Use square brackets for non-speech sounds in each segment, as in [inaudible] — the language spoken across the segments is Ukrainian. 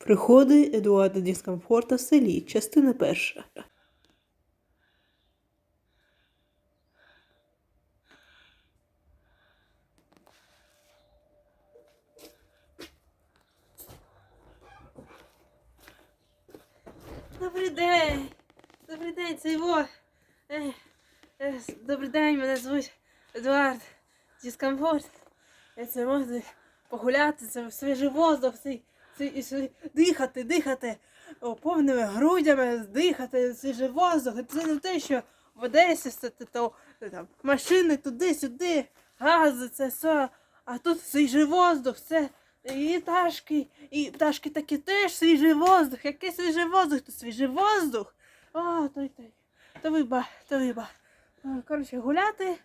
Приходи Едуарда Діскомфорта в селі. Частина перша. Добрий день! Добрий день, це його. Добрий день, мене звуть Едуард Діскомфорт. Це можу погуляти, це свіжий воздух, цей, цей, дихати, дихати повними грудями, дихати, свіжий воздух. Це не те, що в Одесі це, то, там, машини туди-сюди, гази, це все. А тут свіжий воздух, це і пташки, і пташки такі теж свіжий воздух. Який свіжий воздух? То свіжий воздух. О, той той. То виба, то виба. Коротше, гуляти.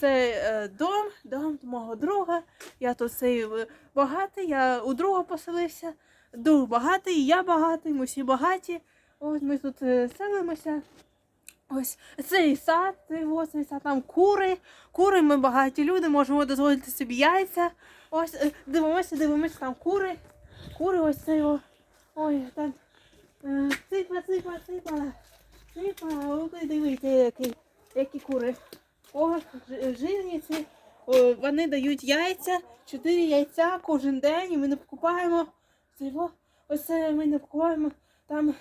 Це е, дом, дом мого друга. Я тут цей багатий, я у друга поселився. Друг багатий, я багатий, ми всі багаті. Ось ми тут е, селимося. Ось цей сад, цей, ось цей сад, там кури. Кури, ми багаті люди, можемо дозволити собі яйця. Ось е, дивимося, дивимося, там кури. Кури, ось це його. Ой, там. е, Ципа, ципа, ципа. Ципа, ой, дивіться, які, які кури. О, ж- жирні ці. О, вони дають яйця, чотири яйця кожен день, і ми не покупаємо. Це його. Ось це ми не покупаємо. Там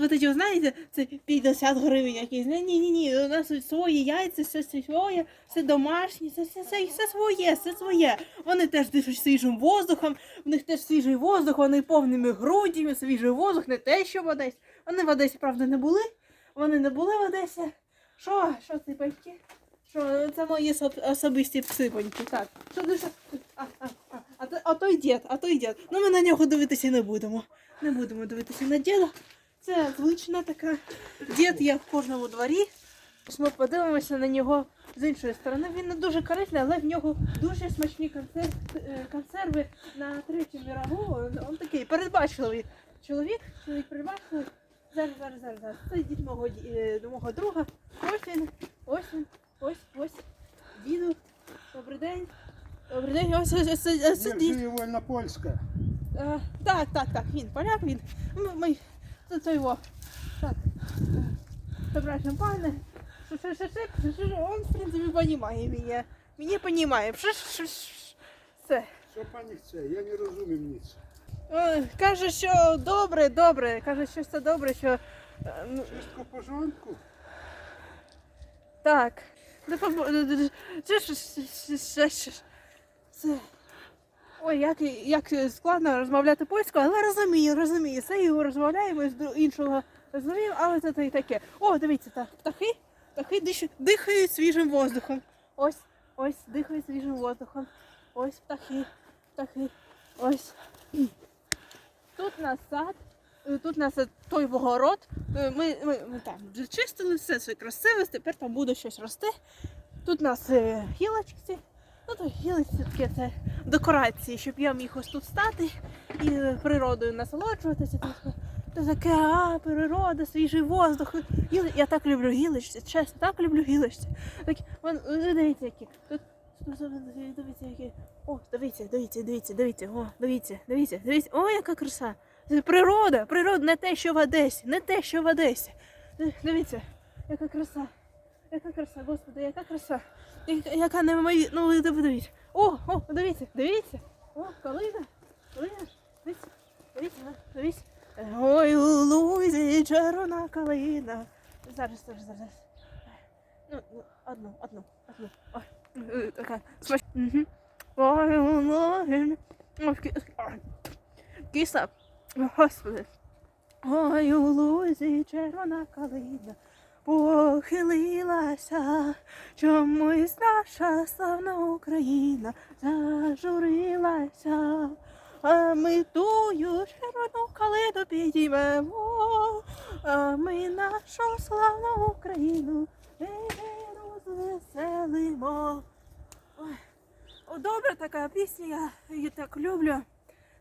ви тоді знаєте, це 50 гривень якісь. Ні, ні, ні. У нас свої яйця, все своє, все домашнє, все, все, все, все своє, все своє. Вони теж дишуть свіжим воздухом, в них теж свіжий воздух, вони повними грудями, свіжий воздух, не те, що в Одесі. Вони в Одесі, правда, не були. Вони не були в Одесі. Що? Що ти батьки? Що це мої особисті псипоньки. Так. Що ти? А, а, а, а, а той дід, а той дід. Ну ми на нього дивитися не будемо. Не будемо дивитися на діда. Це звична така. Дід є в кожному дворі. Ми подивимося на нього з іншої сторони. Він не дуже корисний, але в нього дуже смачні е, консерви на третьому рагу. Він такий передбачливий чоловік. Чоловік передбачливий. Зараз, зараз, зараз, зараз. Це дід мого, е, мого друга. Ось він, ось, ось. Діду. Добрий день. Добрий день. Ось, ось, ось, ось, ось дід. Держи вольно польська. Е, так, так, так, він поляк, він. Ми, ми це, це його. Так. Що, що, он, в принципі, понімає мене. Мене понімає. Що, Все. Що пані це? Я не розумію ніц. Каже, що добре, добре. Каже, що все добре, що. е, ну, Чистко в порządku? Так. Да побо- д- д- д- Це ж це-. Ой, як, як складно розмовляти польською, але розумію, розумію. Це його розмовляємо з іншого розумію, але це і таке. О, дивіться, так, птахи, птахи дихають свіжим воздухом. Ось, ось, дихають свіжим воздухом. Ось птахи, птахи. Ось. Тут у нас сад, тут у нас той вогород. Е, Ми, ми, ми там вже чистили все, все красиве, тепер там буде щось рости. Тут у нас е, гілочки. Ну то гілочки це декорації, щоб я міг ось тут стати і природою насолоджуватися. Це таке, а, природа, свіжий воздух. Я так люблю гілочці, чесно, так люблю гілочці. Так, вон, дивіться, які. Тут, дивіться, які. О, дивіться, дивіться, дивіться, дивіться, о, дивіться, дивіться, дивіться. О, яка краса. Це природа, природа, не те, що в Одесі, не те, що в Одесі. Дивіться, яка краса. Яка краса, господи, яка краса. Яка, яка неймовірна. Ну, ви дивіться. О, о, дивіться, дивіться. О, калина. Калина. Дивіться, дивіться, дивіться. Ой, лузі червона калина. Зараз, зараз, зараз. Ну, ну, одну, одну, одну. Ой, е, така. Ой, у. Киса. Господи. Ой, у лузі червона калина похилилася, чомусь наша славна Україна зажурилася, а ми тую червону калину підіймемо, а ми нашу славну Україну розвеселимо. Ой, о, добра така пісня, я її так люблю.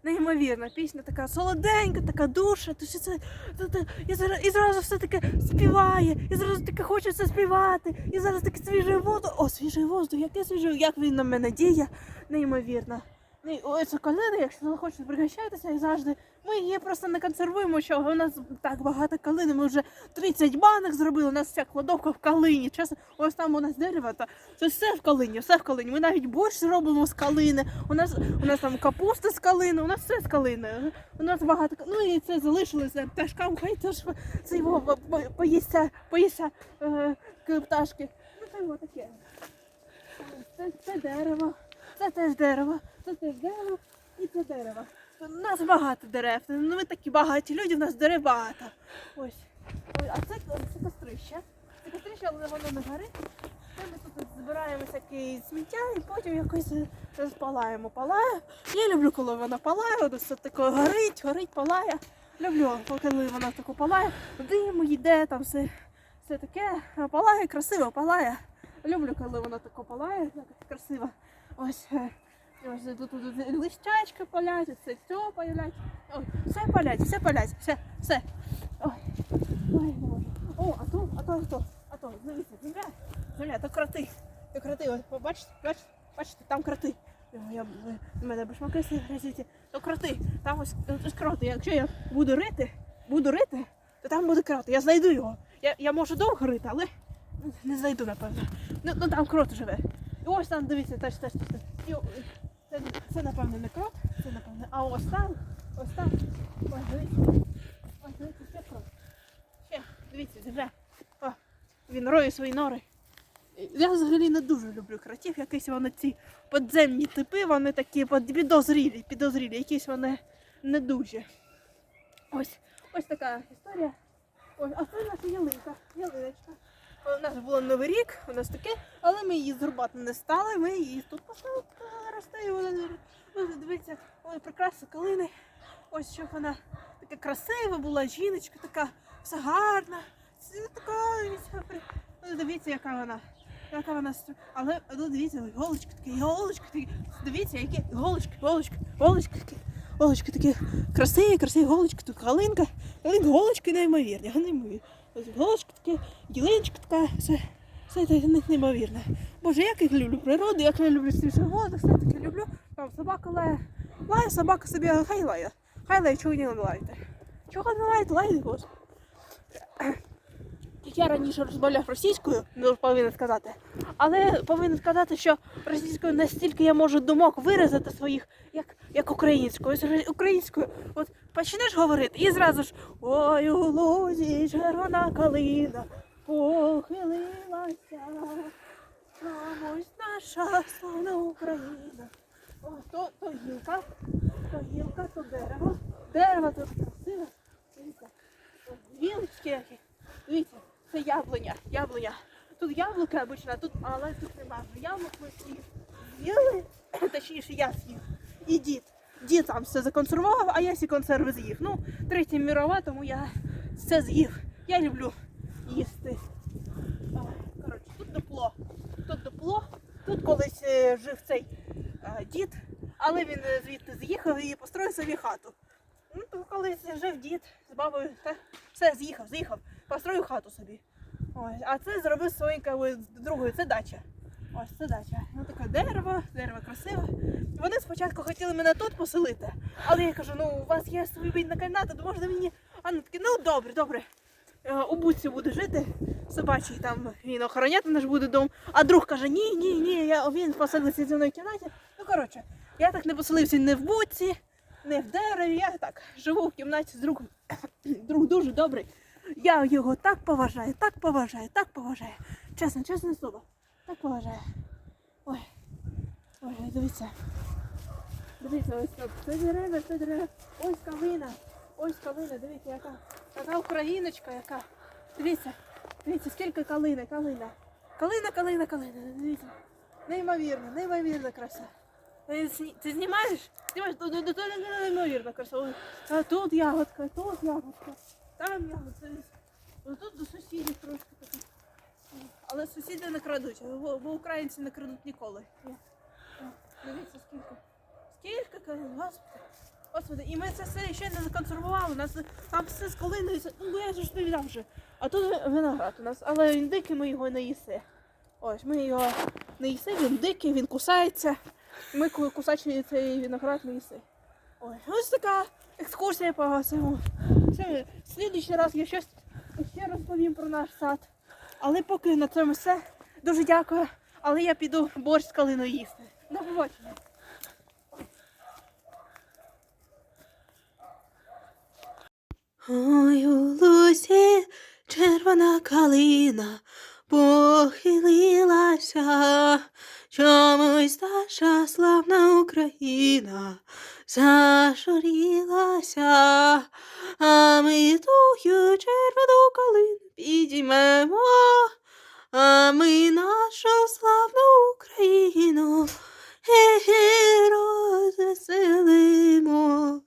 Неймовірна пісня, така солоденька, така душа. То що це, це, це, і, зараз, і зразу все таке співає, і зразу таке хочеться співати, і зараз таке свіжий воздух. О, свіжий воздух, яке свіжий, як він на мене діє, неймовірно. Ой, це коліна, якщо не хочете пригощатися, я завжди Ми її просто не консервуємо, що у нас так багато калини. Ми вже 30 банок зробили. У нас вся кладовка в калині. Чесно, ось там у нас дерево, та це все в калині, все в калині. Ми навіть борщ робимо з калини. У нас у нас там капуста з калини, у нас все з калини. У нас багато ну і це залишилося пташкам. Хай теж це його по- по- поїсться, поїсться е, пташки. Ну це його таке. Це, це дерево, це теж дерево, це теж дерево і це дерево. У нас багато дерев. Ну, ми такі багаті люди, у нас дерев багато. Ось. А це, це кострище. Це кострище, але воно не горить. Ми тут збираємо всяке сміття і потім якось розпалаємо. Палає. Я люблю, коли вона палає, воно все таке горить, горить, палає. Люблю, коли вона тако палає, дим йде, там все, все таке. Палає, красиво палає. Люблю, коли воно тако палає, красиво. Ось. Е, Ось тут, тут, тут листячка палять, це все палять. Ой, все палять, все палять, все, все. Ой, ой, не. О, а то, а то, а то, а то, дивіться, земля, земля, то кроти. То кроти, ось, побачите, бачите, бачите, там кроти. Я, я, мене башмаки грязіті. То кроти, там ось, ось кроти. Якщо я буду рити, буду рити, то там буде крот. Я знайду його. Я, я можу довго рити, але не знайду, напевно. Ну, ну там крот живе. І ось там, дивіться, теж, теж, теж. Це, це, напевно, не крот, це, напевно. А ось там, ось там. Ось, дивіться. Ось, дивіться, ще крот. Ще, дивіться, земля. О, він роє свої нори. Я взагалі не дуже люблю кротів, якісь вони ці подземні типи, вони такі підозрілі, підозрілі, якісь вони не дуже. Ось, ось така історія. Ось, а це наша ялинка, ялиночка. У нас був новий рік, у нас таке, але ми її зрубати не стали, ми її тут поставили, росте, вона ну, дивіться, ой, прекрасна калини. Ось щоб вона така красива була, жіночка така, все гарна. Така, ну, дивіться, яка вона. Яка вона але ну, дивіться, голочки такі, голочки такі. Дивіться, які голочки, голочки, голочки такі. Голочки такі красиві, красиві голочки, тут калинка. Калинка, голочки неймовірні, неймовірні. Ось голочка таке, ділиночка така, все, все це не- неймовірне. Боже, як я люблю природу, як я люблю свіжий воду, все таке люблю. Там собака лає. Лає собака собі, хай лає. Хай лає, чого не лаєте. Чого не лаєте, лаєте, господи. Я раніше розмовляв російською, не повинен сказати. Але повинен сказати, що російською настільки я можу думок виразити своїх, як, як українською. Українською, от почнеш говорити і зразу ж ой у лузі червона калина похилилася. Чомусь наша славна Україна. О, то, то гілка, то гілка, то дерево. Дерево тут красиве. Які. Це яблуня, яблуня. Тут яблука обично, а тут, але тут немає. Яблук ми всі з'їли, [coughs] точніше я з'їв. І дід. Дід там все законсервував, а я всі консерви з'їв. Ну, третя мірова, тому я все з'їв. Я люблю їсти. Коротше, тут дупло. Тут дупло. Тут колись е, жив цей е, дід, але він е, звідти з'їхав і построїв собі хату. Ну, то колись жив дід з бабою, та все, з'їхав, з'їхав, построїв хату собі. Ось, а це зробив своєю другою, це дача. Ось це дача. Ну таке дерево, дерево красиве. Вони спочатку хотіли мене тут поселити, але я кажу, ну у вас є свій бідна кімната, то можна мені. А ну такі, ну добре, добре. Е, У будці буде жити, собачий там він охороняти наш буде дом. А друг каже, ні, ні, ні, я, він поселиться зі мною в кімнаті. Ну коротше, я так не поселився не в будці, не в дереві, я так живу в кімнаті з другом. [coughs] Друг дуже добрий. Я його так поважаю, так поважаю, так поважаю. Чесно, чесне слово. Так поважаю. Ой. Ой, дивіться. Дивіться, ось так. Це дерева, це дерева. Ось калина. Ось калина, дивіться, яка. Яка україночка, яка. Дивіться, дивіться, скільки калини, калина. Калина, калина, калина. Дивіться. Неймовірно, неймовірна краса. Ти, ти знімаєш? Знімаєш, то неймовірна краса. Ой, а тут ягодка, тут ягодка, там ягодка. Ось тут до сусідів трошки таке. Але сусіди не крадуть, бо, бо українці не крадуть ніколи. Дивіться, скільки. Скільки калин, господи. Господи, і ми це все ще не законсервували. У нас там все з калиною. все- Ну, я ж не віддам вже. А тут виноград у нас, але він дикий, ми його не їси. Ось, ми його не їси, він дикий, він кусається. Ми ку- кусачі цей виноград не їси. Ой, ось така екскурсія по цьому. В слідуючий раз я щось ще розповім про наш сад. Але поки на цьому все. Дуже дякую. Але я піду борщ з калиною їсти. До побачення. Ой, у лусі червона калина похилилася, чомусь наша славна Україна зажурілася, а ми тую червону калину підіймемо, а ми нашу славну Україну розвеселимо.